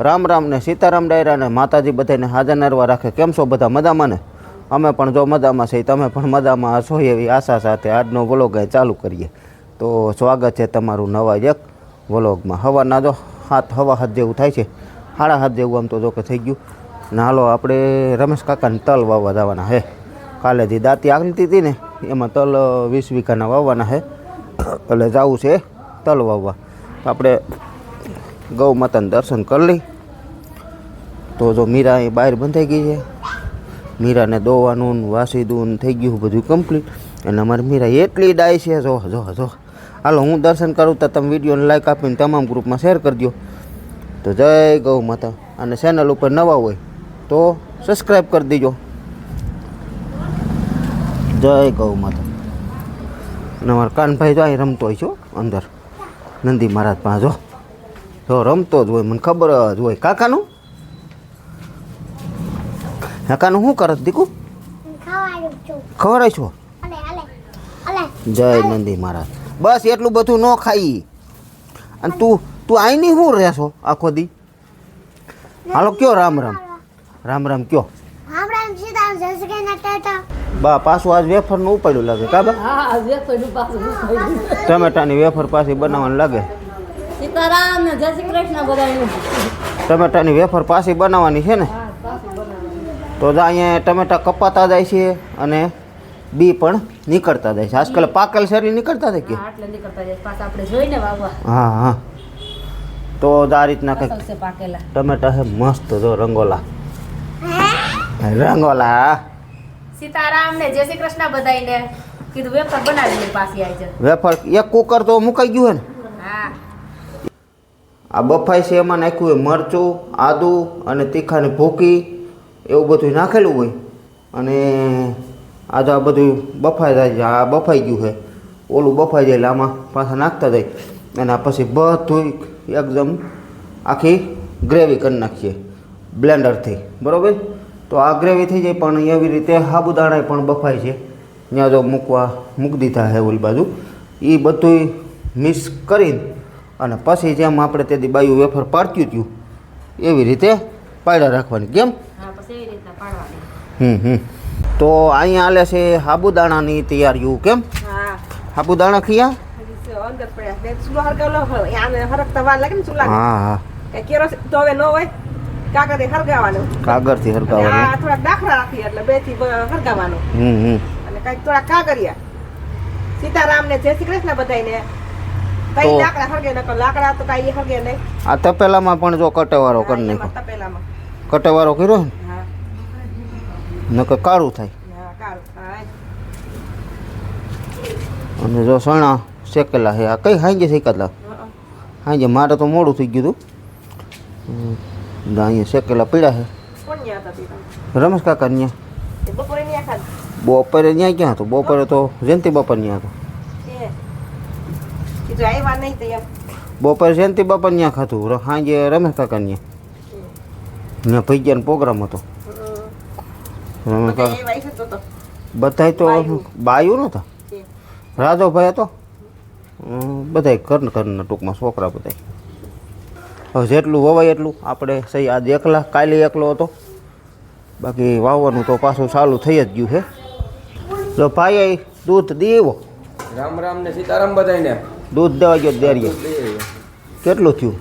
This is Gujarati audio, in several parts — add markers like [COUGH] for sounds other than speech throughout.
રામ રામ ને સીતારામ ડાયરા ને માતાજી બધાને હાજર નરવા રાખે. કેમ છો બધા મજામાં ને? અમે પણ જો મજામાં છીએ, તમે પણ મજામાં હશો એવી આશા સાથે આજનો વ્લોગ ચાલુ કરીએ. તો સ્વાગત છે તમારું નવા એક વ્લોગમાં. હવાના જો હાથ હવા હાથ જેવું થાય છે, હાડા હાથ જેવું આમ તો જો કે થઈ ગયું. ને હાલો આપણે રમેશ કાકાને તલ વાવવા જવાના હે. કાલે જે દાંતી આગળતી હતી ને, એમાં તલ વીસ વીઘાના વાવવાના હે. એટલે જવું છે તલ વાવવા. આપણે ગૌ માતાને દર્શન કરી લઈ. તો જો મીરા અહીં બહાર બંધાઈ ગઈ છે. મીરાને દોવાનું વાસી દૂન થઈ ગયું બધું કમ્પ્લીટ અને અમારી મીરા એટલી ડાય છે, જો જો જો. હાલો, હું દર્શન કરું તો તમે વિડીયોને લાઈક આપીને તમામ ગ્રુપમાં શેર કરજો તો જય ગૌ માતા. અને ચેનલ ઉપર નવા હોય તો સબસ્ક્રાઈબ કરી દેજો. જય ગૌ માતા. અને અમારા કાનભાઈ જો અહીં રમતો હોય છો અંદર. નંદી મહારાજ પાસે જો. જો રમતો જ હોય મને ખબર જ હોય. કાકાનું? કાકાનું શું કરત દીકુ? ખબર છો. અલે અલે અલે. જય નંદી મહારાજ. બસ એટલું બધું ન ખાઈ. અને તું તું આઈની શું રહેશો આખો દી? હાલો કયો રામ રામ? રામ રામ કયો? બા પાછું આજ વેફરનું ઉપાડ્યું લાગે કા બા? હા વેફરનું ટમેટાની વેફર પાછી બનાવવાનું લાગે. સીતારામ ને જય શ્રી કૃષ્ણ બધાયનું. ટમેટાની વેફર પાછી બનાવવાની છે ને? તો જો અહીંયા ટમેટા કપાતા જાય છે અને બી પણ નીકળતા જાય છે. આજકાલ પાકલ શેરી નીકળતા થાય કે? હા જાય હા તો જ આ રીતના કંઈક પાકેલા. ટમેટા છે મસ્ત જો રંગોલા. રંગોલા. સીતારામ ને જય શ્રી કૃષ્ણ બધાયને. કીધું વેફર બનાવી પાછી આવી જાય વેફર એક કુકર તો મુકાઈ ગયું હે ને? હા. આ બફાઈ છે એમાં નાખ્યું હોય મરચું, આદુ અને તીખાની ભૂકી, એવું બધું નાખેલું હોય. અને આ તો આ બધું બફાઈ જાય છે, આ બફાઈ ગયું છે. ઓલું બફાઈ જાય એટલે પાછા નાખતા જાય. અને આ પછી બધું એકદમ આખી ગ્રેવી કરી નાખીએ, બ્લેન્ડરથી. બરાબર? તો આ ગ્રેવી થઈ જાય, પણ એવી રીતે સાબુદાણા પણ બફાય છે. ત્યાં જો મૂકવા મૂકી દીધા છે ઓલી બાજુ. એ બધું મિક્સ કરીને અને પછી જેમ આપણે તેથી બાયું વેફર પાડ્યું હતું એવી રીતે પાડ્યા રાખવાની કેમ? હમ હમ. તો અહીંયા હાલે છે સાબુદાણાની તૈયારીઓ કેમ? સાબુદાણા ખીયા? હજી સ- અંદર પડ્યા. છે. ચૂલો હરગાવલો હોય. આને હરગતા વાર લાગે ને ચૂલાને. હા હા. કાંઈ કેરોસીન તો હવે ન હોય કાગળથી હરગાવવાનું કાગળથી અને થોડાક દાખલા રાખીએ એટલે બેથી હમ હમ. અને કાંઈક થોડાક કાગળિયા. સીતારામ ને જય શ્રી કૃષ્ણ બધાયને. કઈ તો- લાકડા કાંઈ નહીં. આ તપેલામાં પણ જો કટેવારો કરી નાખ્યો તપેલામાં. કટેવારો કર્યો ને? નકર કાળું થાય. અને જો સણા શેકેલા છે. આ કઈ હાંજે શેકાતા હા. હાંજે મારે તો મોડું થઈ ગયું હતું. અહીંયા શેકેલા પીડા છે? રમેશ કાકા ત્યાં બપોરે ન્યા બપોરે ત્યાં ક્યાં હતું? બપોરે તો જયંતિ બાપા ત્યાં હતો. કીધું આવ્યા નહીં તો એમ. બપોરે ત્યાં ખાતું સાંજે રમેશ કાકા ત્યાં ત્યાં ભૈયાનો પ્રોગ્રામ હતો. બધાય તો બાયું. છે. રાધોભાઈ હતો? બધાય ઘર ઘરના ટૂંકમાં છોકરા બધાય. હવે જેટલું વવાય એટલું. આપણે સહી આજે એકલા કાલે એકલો હતો. બાકી વાવવાનું તો પાછું ચાલુ થઈ જ ગયું છે. તો ભાઈ દૂધ દેવો. રામ રામ ને સીતારામ બધાયને. દૂધ દેવા ગયો દેરીએ. કેટલું થયું?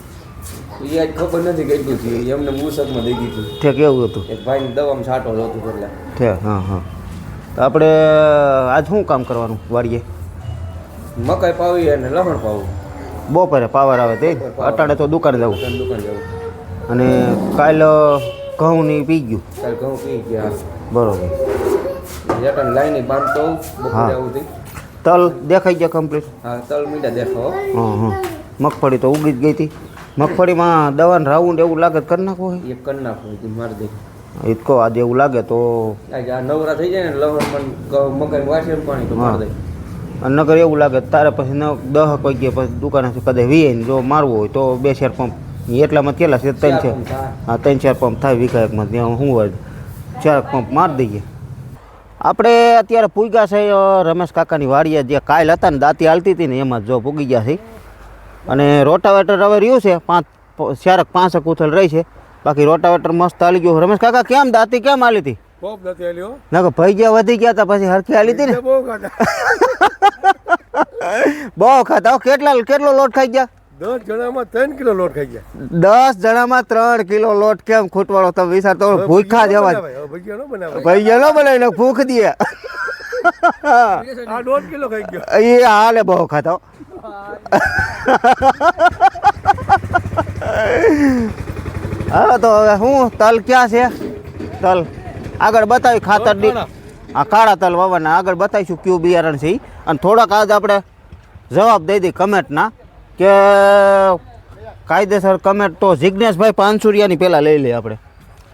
આજ ખબર નથી કેટલું થયું. એમને મુસકમાં દઈ દીધું. ઠેક એવું હતું. એક ભાઈને દવામાં છાંટો હતું પહેલાં. ઠે હા હા. તો આપણે આજ શું કામ કરવાનું વાડીએ? મકાઈ પાવી અને લસણ પાવું. બપોરે પાવર આવે તે અટાણે તો દુકાને જવું. દુકાન જવું. અને કાલ ઘઉં ની પી ગયું? કાલ ઘઉં પી ગયા. બરોબર. લાઈની બાંધતો. બપોરે આવું થઈ. તલ દેખાઈ ગયા કમ્પ્લીટ હા તલ મીઠા દેખાવો. હા હા મગફળી તો ઉગી જ ગઈ હતી. મગફળીમાં દવાનું રાઉન્ડ એવું લાગે કરી નાખો એક કરી નાખો મારી દે એ જ કહો આજે એવું લાગે તો નવરા થઈ જાય ને પણ ઘઉં મકાઈ વાસી પાણી તો મારી દે અને નગર એવું લાગે તારે પછી ન દહ ગયા પછી દુકાને કદાચ વીએ જો મારવું હોય તો બે ચાર પંપ. એટલામાં કેટલા છે? ત્રણ છે ચાર. હા ત્રણ ચાર પંપ થાય વીઘા એકમાં ત્યાં શું હોય ચાર પંપ મારી દઈએ. આપણે અત્યારે પૂગ્યા છે રમેશ કાકાની વાડીએ. જે કાલ હતા ને દાંતી હાલતી હતી ને એમાં જો પૂગી ગયા છે. અને રોટાવેટર હવે રહ્યું છે પાંચ ચારક પાંચક ઉથલ રહી છે. બાકી રોટાવેટર મસ્ત હાલી ગયું. રમેશ કાકા કેમ દાંતી કેમ હાલી હતી? ખૂબ ના કે ભાઈ ગયા વધી ગયા હતા પછી હરખી હાલી હતી ને? બહુ ખાતા. [LAUGHS] બહુ ખાતા. કેટલા કેટલો લોટ ખાઈ ગયા? દસ જણામાં ત્રણ કિલો લોટ ખાઈ ગયા. દસ જણામાં ત્રણ કિલો લોટ કેમ ખૂટવાળો? તમે વિચાર તો ભૂખા જવા ભજીયા ન બનાવાય ભાઈ ગયા ન બનાવીને ભૂખ દે આ દોઢ કિલો ખાઈ ગયો. એ હાલે બહુ ખાતો હા તો હવે હું તલ ક્યાં છે? તલ. આગળ બતાવી ખાતર ડી. આ કાળા તલ વાવવાના. આગળ બતાવીશું કયું બિયારણ છે અને થોડાક આજ આપણે જવાબ દઈ દઈએ કમેન્ટના કે કાયદેસર કમેન્ટ તો જિજ્ઞેશભાઈ પાનસુરિયાની પહેલાં લઈ લઈએ આપણે.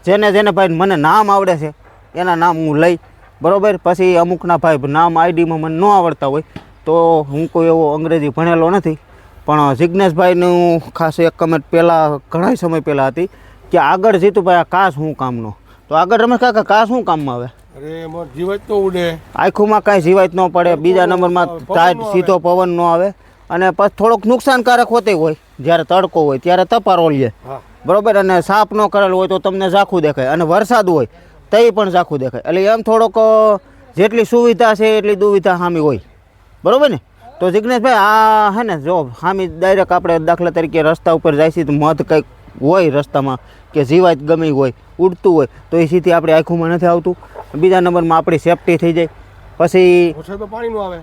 જેને જેને ભાઈ મને નામ આવડે છે એના નામ હું લઈ બરોબર? પછી અમુકના ભાઈ નામ આઈડીમાં મને ન આવડતા હોય તો હું કોઈ એવો અંગ્રેજી ભણેલો નથી. પણ જિજ્ઞેશભાઈનું ખાસ એક કમેન્ટ પહેલાં ઘણા સમય પહેલાં હતી કે આગળ જીતુભાઈ આ કાસ શું કામનો? તો આગળ રમેશ કાકા કાસ શું કામમાં આવે? અરે એમાં જીવાત તો ઉડે. આખુંમાં કાંઈ જીવાત ન પડે બીજા નંબરમાં ટાઈટ સીધો પવન ન આવે. અને પછી થોડોક નુકસાનકારક હોતે હોય જ્યારે તડકો હોય ત્યારે તપારો લે. હા. બરોબર? અને સાફ ન કરેલ હોય તો તમને ઝાખું દેખાય. અને વરસાદ હોય તઈ પણ ઝાખું દેખાય. એટલે એમ થોડોક જેટલી સુવિધા છે એટલી દુવિધા હામી હોય. બરાબર ને? તો જિજ્ઞેશભાઈ આ હે ને જો હામી ડાયરેક્ટ આપણે દાખલા તરીકે રસ્તા ઉપર જાય છે તો મધ કંઈક હોય રસ્તામાં કે જીવાત ગમે હોય ઉડતું હોય તો એ સીધી આપણે આંખોમાં નથી આવતું. બીજા નંબરમાં આપણી સેફટી થઈ જાય. પછી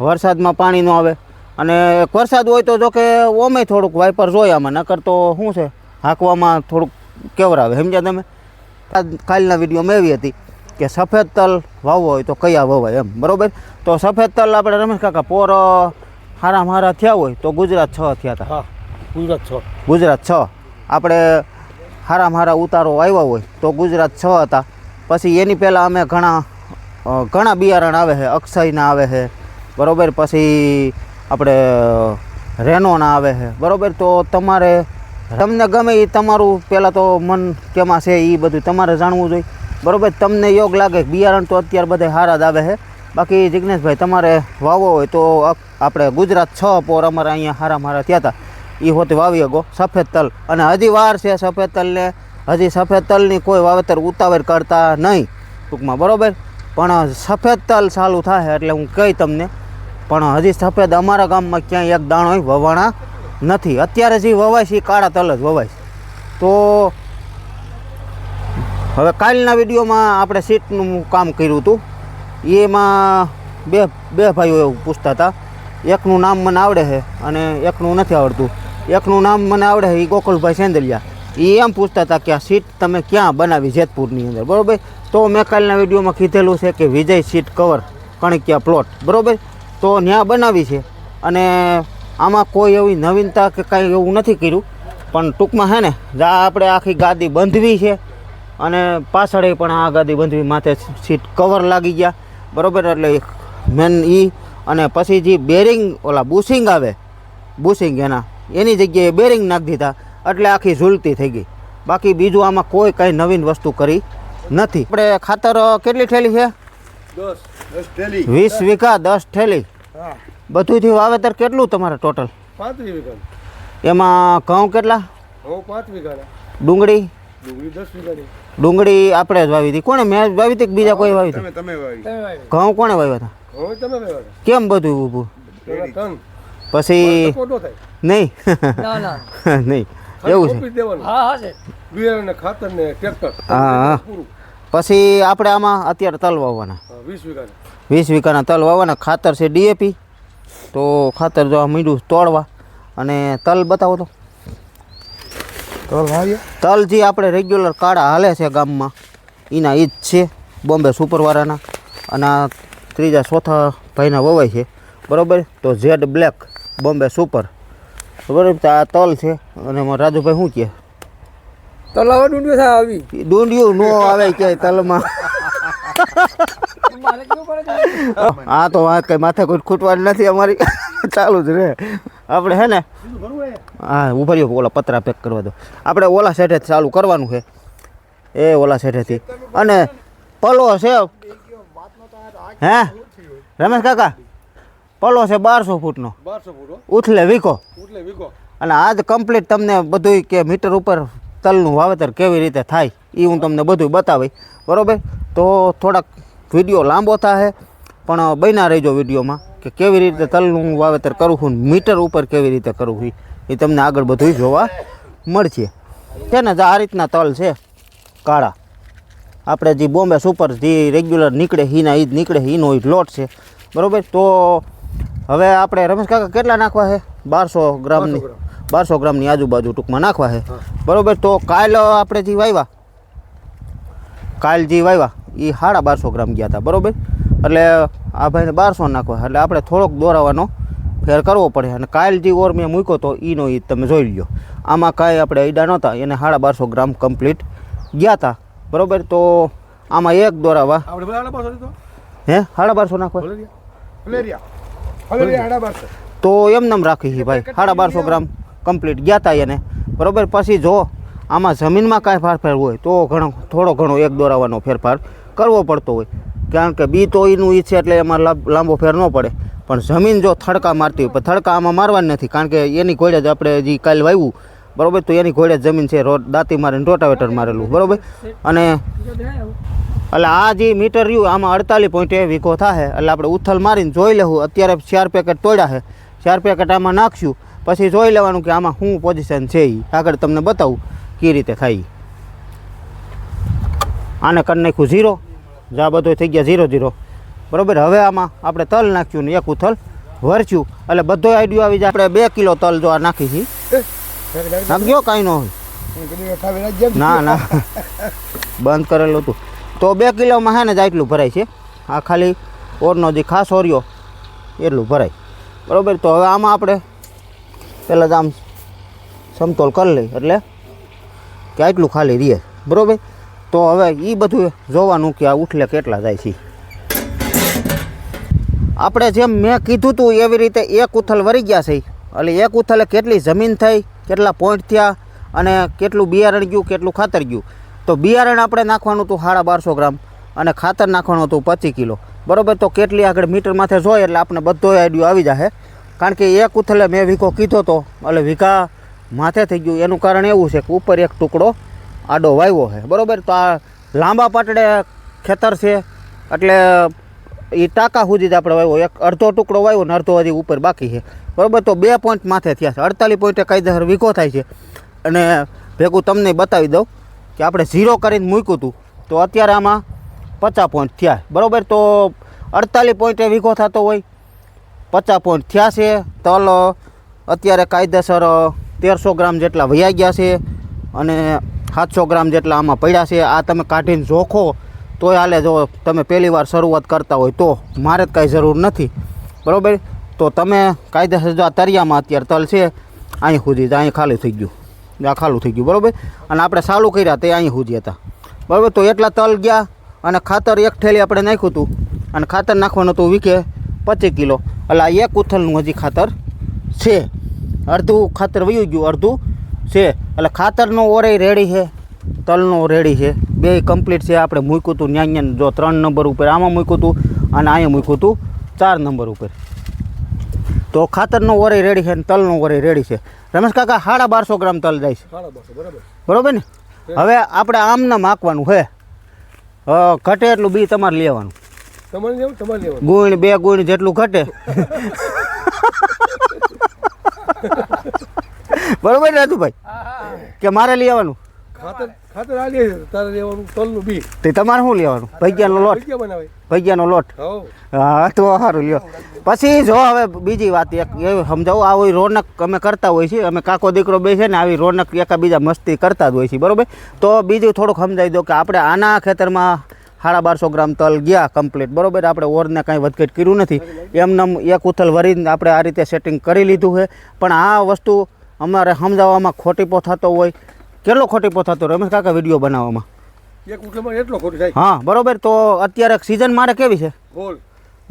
વરસાદમાં પાણી ન આવે. અને એક વરસાદ હોય તો જો કે ઓમે થોડુંક વાઇપર જોઈએ આમાં નકર તો શું છે? હાંકવામાં થોડુંક કેવરાવે. સમજ્યા તમે? કાલના વિડીયોમાં એવી હતી કે સફેદ તલ વાવવો હોય તો કયા વવાય એમ બરોબર? તો સફેદ તલ આપણે રમેશ કાકા પોર હારા હારા થયા હોય તો ગુજરાત છ થયા હતા. ગુજરાત છ. ગુજરાત છ. આપણે હારા હારા ઉતારો આવ્યા હોય તો ગુજરાત છ હતા. પછી એની પહેલાં અમે ઘણા ઘણા બિયારણ આવે છે અક્ષયના આવે છે બરોબર? પછી આપણે રેનોના આવે છે બરાબર? તો તમારે તમને ગમે એ તમારું પહેલાં તો મન કેમાં છે એ બધું તમારે જાણવું જોઈએ. બરોબર, તમને યોગ લાગે, બિયારણ તો અત્યારે બધા હારા જ આવે છે. બાકી જિજ્ઞેશભાઈ તમારે વાવવો હોય તો આપણે ગુજરાત છ પોર અમારા અહીંયા હારા મારા થયા હતા એ હોતે વાવી ગો, સફેદ તલ. અને હજી વાર છે સફેદ તલને. હજી સફેદ તલની કોઈ વાવેતર ઉતાવળ કરતા નહીં ટૂંકમાં, બરાબર? પણ સફેદ તલ ચાલુ થાય એટલે હું કહી તમને, પણ હજી સફેદ અમારા ગામમાં ક્યાંય એક દાણો વવાણા નથી. અત્યારે જે વવાય છે એ કાળા તલ જ વવાય છે. તો હવે કાલના વિડીયોમાં આપણે સીટનું કામ કર્યું હતું. એમાં બે બે ભાઈઓ એવું પૂછતા હતા. એકનું નામ મને આવડે છે અને એકનું નથી આવડતું. એકનું નામ મને આવડે છે એ ગોકુલભાઈ સેંદલિયા. એ એમ પૂછતા હતા કે આ સીટ તમે ક્યાં બનાવી જેતપુરની અંદર? બરોબર? તો મેં કાલના વિડીયોમાં કીધેલું છે કે Vijay seat cover, Kanakia plot. બરોબર? તો ત્યાં બનાવી છે. અને આમાં કોઈ એવી નવીનતા કે કાંઈ એવું નથી કર્યું. પણ ટૂંકમાં હે ને જા આપણે આખી ગાદી બંધવી છે અને પાછળ પણ આ ગાદી બંધવી માથે સીટ કવર લાગી ગયા. બરાબર? એટલે મેન એ અને પછી જે બેરિંગ ઓલા બુશિંગ આવે બુશિંગ એના એની જગ્યાએ બેરિંગ નાખી દીધા. એટલે આખી ઝૂલતી થઈ ગઈ. બાકી બીજું આમાં કોઈ કાંઈ નવીન વસ્તુ કરી નથી. આપણે ખાતર કેટલી થેલી છે? વીસ વીઘા દસ થેલી. હા. બધુંથી વાવેતર કેટલું તમારે ટોટલ પાંત્રીસ વીઘા. એમાં ઘઉં કેટલા? ઘઉં પાંચ વીઘા ડુંગળી? ડુંગળી દસ વીઘા ડુંગળી આપણે જ વાવી હતી. કોણે મેં વાવી હતી કે બીજા કોઈ વાવી હતી તમે વાવી. ઘઉં કોણે વાવ્યા હતા? તમે વાવ્યા કેમ બધું ઊભું? પછી થાય. નહીં. [LAUGHS] નહીં. એવું છે. ખાતર ને ટ્રેક્ટર હા. પછી આપણે આમાં અત્યારે તલ વાવવાના. વીસ વીઘાના. વીસ વીઘાના તલ વાવવાના ખાતર છે ડીએપી. તો ખાતર જો મીંડું તોડવા અને તલ બતાવો તો. તલ તલ જે આપણે રેગ્યુલર કાળા હાલે છે ગામમાં એના એ જ છે બોમ્બે સુપરવાળાના. અને આ ત્રીજા ચોથા ભાઈના વવાય છે બરાબર? તો ઝેડ બ્લેક બોમ્બે સુપર. બરાબર? તો આ તલ છે અને રાજુભાઈ શું કહે? તલાવ ડુંડિયો થાય આવી. ડુંડિયું ન આવે ક્યાંય તલમાં? આ તો વાત કઈ માથે કોઈ ખૂટવાની નથી અમારી. ચાલુ જ રહે. આપણે હે ને? હા ઊભા રહ્યો ઓલા પતરા પેક કરવા દો. આપણે ઓલા સેઠે ચાલુ કરવાનું છે. એ ઓલા સેઠેથી અને પલો છે. હે? રમેશ કાકા પલો છે બારસો ફૂટનો. હો. ઉથલે વીકો અને આજ કમ્પ્લીટ તમને બધુંય કે મીટર ઉપર તલનું વાવેતર કેવી રીતે થાય એ હું તમને બધું બતાવી બરાબર? તો થોડાક વીડિયો લાંબો થાય પણ બન્યા રહેજો વિડીયોમાં કે કેવી રીતે તલનું વાવેતર કરું છું મીટર ઉપર કેવી રીતે કરવું છું એ તમને આગળ બધું જોવા મળશે. છે ને આ રીતના તલ છે કાળા. આપણે જે બોમ્બે સુપર જે રેગ્યુલર નીકળે હીના ઈ જ નીકળે હીનો ઈ લોટ છે. બરાબર? તો હવે આપણે રમેશ કાકા કેટલા નાખવા છે બારસો ગ્રામની બારસો ગ્રામની આજુબાજુ ટૂંકમાં નાખવા છે બરાબર? તો કાલ આપણે જે વાવ્યા કાલ જે વાવ્યા એ સાડા બારસો ગ્રામ ગયા હતા બરાબર? એટલે આ ભાઈને બારસો નાખવા એટલે આપણે થોડોક દોરાવાનો ફેર કરવો પડે. અને કાલ જે ઓર મેં મૂક્યો તો એનો એ તમે જોઈ લ્યો. આમાં કાંઈ આપણે ઈડા નહોતા એને સાડા બારસો ગ્રામ કમ્પ્લીટ ગયા હતા બરાબર? તો આમાં એક દોરાવા. હે? સાડા બારસો નાખવા? તો એમ નામ રાખી ભાઈ સાડા બારસો ગ્રામ કમ્પ્લીટ ગયા હતા એને બરાબર? પછી જો આમાં જમીનમાં કાંઈ ફેરફાર હોય તો ઘણો, થોડો ઘણો એક દોરાવાનો ફેરફાર કરવો પડતો હોય. કારણ કે બી તો એનું ઈ છે એટલે એમાં લાંબ- ફેર ન પડે. પણ જમીન જો થડકા મારતી હોય, પણ થડકા આમાં મારવાની નથી. કારણ કે એની ઘોડે જ આપણે જે કાલ વાવ્યું બરાબર? તો એની ઘોડે જ જમીન છે, રોડ, દાંતી મારીને રોટાવેટર મારેલું, બરાબર? અને એટલે આ જે મીટર રહ્યું, આમાં અડતાલીસ પોઈન્ટ વીઘો થાય એટલે આપણે ઉથલ મારીને જોઈ લેવું. અત્યારે ચાર પેકેટ તોડ્યા છે. ચાર પેકેટ આમાં નાખશું. પછી જોઈ લેવાનું કે આમાં શું પોઝિશન છે એ આગળ તમને બતાવું. કઈ રીતે થાય? આને કરી નાખ્યું ઝીરો. જા બધું થઈ ગયા ઝીરો ઝીરો. બરાબર? હવે આમાં આપણે તલ નાખ્યું ને એક ઉથલ વરચ્યું. એટલે બધો આઈડિયો આવી જાય. આપણે બે કિલો તલ જો આ નાખી છીએ નાખ્યો કાંઈ ન હોય. ના ના. બંધ કરેલું હતું. તો બે કિલોમાં હે ને જ આટલું ભરાય છે. આ ખાલી ઓરનો જે ખાસ ઓરિયો, એટલું ભરાય. બરાબર? તો હવે આમાં આપણે પહેલાં જ આમ સમતોલ કરી લઈ એટલે કે આટલું ખાલી રહે. બરાબર? તો હવે એ બધું જોવાનું કે આ ઉઠલે કેટલા જાય છે. આપણે જેમ મેં કીધું હતું એવી રીતે એક ઉથલ વરી ગયા છે. એટલે એક ઉથલે કેટલી જમીન થઈ, કેટલા પોઈન્ટ થયા, અને કેટલું બિયારણ ગયું, કેટલું ખાતર ગયું. તો બિયારણ આપણે નાખવાનું હતું સાડા બારસો ગ્રામ, અને ખાતર નાખવાનું હતું પચીસ કિલો. બરાબર? તો કેટલી આગળ મીટર માથે જોઈએ એટલે આપણે બધો આઈડિયો આવી જશે કારણ કે એક ઉથલે મેં વીઘો કીધો હતો એટલે વીઘા માથે થઈ ગયું. એનું કારણ એવું છે કે ઉપર એક ટુકડો આડો વાવ્યો છે. બરાબર? તો આ લાંબા પાટડે ખેતર છે. એટલે એ ટાંકા સુધી જ આપણે વાવ્યો એક અડધો ટુકડો વાવ્યો ને અડધો હજી ઉપર બાકી છે. બરાબર? તો બે પોઈન્ટ માથે થયા છે. અડતાલીસ પોઈન્ટે કાયદેસર વીઘો થાય છે. અને ભેગું તમને બતાવી દઉં કે આપણે ઝીરો કરીને મૂક્યું હતું. તો અત્યારે આમાં પચાસ પોઈન્ટ થયા. બરાબર? તો અડતાલીસ પોઈન્ટે વીઘો થતો હોય. પચાસ પોઈન્ટ થયા છે. તલ અત્યારે કાયદેસર તેરસો ગ્રામ જેટલા વયા ગયા છે અને સાતસો ગ્રામ જેટલા આમાં પડ્યા છે. આ તમે કાઢીને જોખો, તોય હાલે જો તમે પહેલી વાર શરૂઆત કરતા હોય તો મારે જ કાંઈ જરૂર નથી. બરાબર? તો તમે કાયદેસર જો આ તરિયામાં અત્યારે તલ છે, અહીં સુધી અહીં ખાલી થઈ ગયું. આ ખાલું થઈ ગયું, બરાબર? અને આપણે ચાલુ કર્યા તે અહીં સુધી હતા. બરાબર? તો એટલા તલ ગયા અને ખાતર એક થેલી આપણે નાખ્યું હતું. અને ખાતર નાખવાનું હતું વીકે પચીસ કિલો. એટલે આ એક ઉથલનું હજી ખાતર છે. અડધું ખાતર વયું ગયું અડધું છે. એટલે ખાતરનો ઓરે રેડી છે તલનો રેડી છે. બે કમ્પ્લીટ છે આપણે મૂક્યું હતું ન્યા ન્યા જો ત્રણ નંબર ઉપર આમાં મૂક્યું હતું અને અહીંયા મૂક્યું હતું ચાર નંબર ઉપર. તો ખાતરનો ઓરે રેડી છે અને તલનો ઓરે રેડી છે. રમેશ કાકા સાડા બારસો ગ્રામ તલ જાય છે. બરાબર. ને? હવે આપણે આમને માખવાનું છે. અ, ઘટે એટલું બી તમારે લેવાનું. તમારે તમારે લેવાનું. ગુણ બે ગુણ જેટલું ઘટે. બરોબર ને રાજુભાઈ? કે મારે લેવાનું ખાતર ખાતર આ લે તારે લેવાનું તલનું બી. તે તમારે શું લેવાનું? ભૈયાનો લોટ. ભૈયાનો લોટ. હા. તો સારું લ્યો. પછી જો હવે બીજી વાત એક એવી સમજાવું આ હોય રોનક અમે કરતા હોય છીએ. અમે કાકો દીકરો બે છે ને આવી રોનક એકાબીજા મસ્તી કરતા જ હોય છે બરોબર? તો બીજું થોડુંક સમજાવી દો કે આપણે આના ખેતરમાં સાડા બારસો ગ્રામ તલ ગયા કમ્પ્લીટ બરોબર? આપણે ઓરને કાંઈ વધઘટ કર્યું નથી. એમને એક ઉથલ વરીને આપણે આ રીતે સેટિંગ કરી લીધું છે. પણ આ વસ્તુ અમારે સમજાવવામાં ખોટીપો થતો હોય કેટલો ખોટીપો થતો રમેશ કાકા વીડિયો બનાવવામાં. એક ઉઠેમાં એટલો ખોટું થાય. હા બરોબર. તો અત્યારે સિઝન મારે કેવી છે?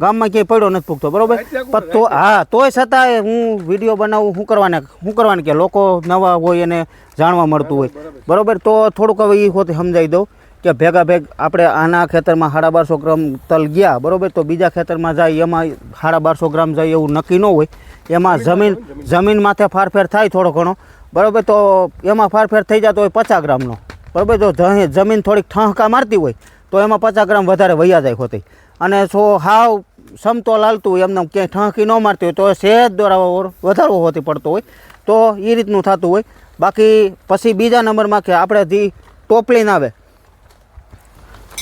ગામમાં ક્યાંય પડ્યો નથી પૂગતો બરોબર? પણ તો હા તોય છતાંય હું વીડિયો બનાવું શું કરવાને શું કરવાને કે લોકો નવા હોય એને જાણવા મળતું હોય. બરોબર તો થોડુંક હવે એ હોતે સમજાવી દઉં. કે ભેગા ભેગ આપણે આના ખેતરમાં સાડા બારસો ગ્રામ તલ ગયા બરાબર? તો બીજા ખેતરમાં જાય એમાં સાડા બારસો ગ્રામ જાય એવું નક્કી ન હોય. એમાં જમીન જમીન માથે ફારફેર થાય થોડો ઘણો બરાબર? તો એમાં ફારફેર થઈ જતો હોય પચાસ ગ્રામનો બરાબર? તો જમીન થોડીક ઠાંકા મારતી હોય તો એમાં પચાસ ગ્રામ વધારે વૈયા જાય હોતી. અને સો હાવ સમતો લાલતું હોય એમને ક્યાંય ઠાંકી ન મારતી હોય તો સહેજ દ્વારા વધારો હોતી પડતો હોય તો એ રીતનું થતું હોય. બાકી પછી બીજા નંબરમાં કે આપણે જે ટોપલીન આવે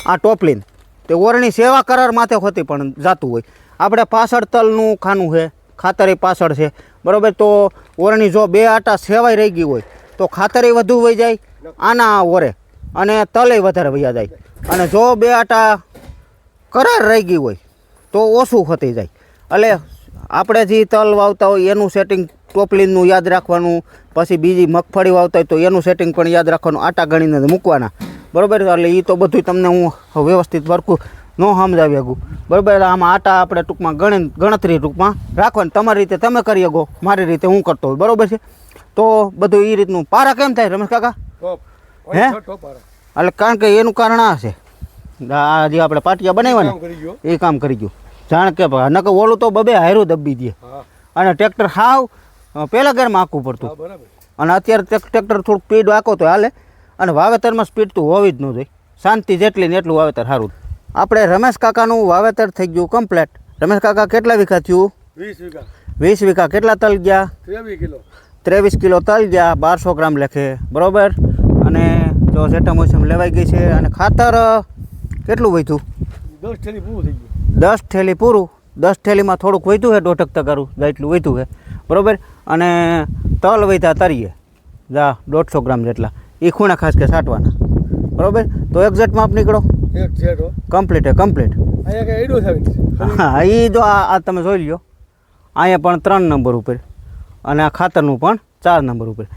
આ ટોપલીન તે ઓરણી સેવા કરાર માથે હોતી પણ જાતું હોય. આપણે પાછળ તલનું ખાનું છે, ખાતરે પાછળ છે. બરાબર, તો ઓરણી જો બે આટા સેવાઈ રહી ગઈ હોય, તો ખાતરે વધુ વહી જાય, આના ઓરે. અને તલે વધારે વયા જાય. અને જો બે આટા કરાર રહી ગઈ હોય, તો ઓછું થતી જાય. એટલે આપણે જે તલ વાવતા હોય, એનું સેટિંગ ટોપલીનનું યાદ રાખવાનું. પછી બીજી મગફળી વાવતા હોય, તો એનું સેટિંગ પણ યાદ રાખવાનું. આટા ગણીને મૂકવાના. બરોબર? એટલે એ તો બધું તમને હું વ્યવસ્થિત વર્કું ન સમજાવી શકું. બરોબર? આમાં આટા આપણે ટૂંકમાં ગણી ગણતરી ટૂંકમાં રાખવાની. તમારી રીતે તમે કરી શકો મારી રીતે હું કરતો હોય બરોબર છે? તો બધું એ રીતનું. પારા કેમ થાય રમેશ કાકા? હે? એટલે કારણ કે એનું કારણ આ છે. આ જે આપણે પાટિયા બનાવ્યા ને એ કામ કરી ગયું. જાણ કે નકર ઓલું તો બબે હાયરું દબી દે. અને ટ્રેક્ટર હાવ પહેલાં ગેરમાં આખું પડતું. અને અત્યારે ટ્રેક- ટ્રેક્ટર થોડુંક સ્પીડ આખો તો હાલે. અને વાવેતરમાં સ્પીડ તો હોવી જ ન જોઈએ. શાંતિ જેટલી ને એટલું વાવેતર સારું. આપણે રમેશ કાકાનું વાવેતર થઈ ગયું કમ્પ્લેટ રમેશ કાકા કેટલા વીઘા થયું? વીસ વીઘા. વીસ વીઘા. કેટલા તલ ગયા? ત્રેવીસ કિલો. ત્રેવીસ કિલો તલ ગયા બારસો ગ્રામ લેખે. બરાબર? અને જો સેટામોસમ લેવાઈ ગઈ છે અને ખાતર કેટલું વધ્યું? દસ થેલી પૂરું થઈ ગયું. દસ થેલી પૂરું. દસ થેલીમાં થોડુંક વધ્યું છે દોઢક ટકારું એટલું વધ્યું છે. બરોબર? અને તલ વધ્યા તરીએ જા દોઢસો ગ્રામ જેટલા. એ ખૂણા ખાસ કે સાટવાના બરોબર? તો એક્ઝેક્ટ માપ નીકળો. કમ્પ્લીટ હે. કમ્પ્લીટ હા એ જો આ આ તમે જોઈ લ્યો. અહીંયા પણ ત્રણ નંબર ઉપર. અને આ ખાતરનું પણ ચાર નંબર ઉપર.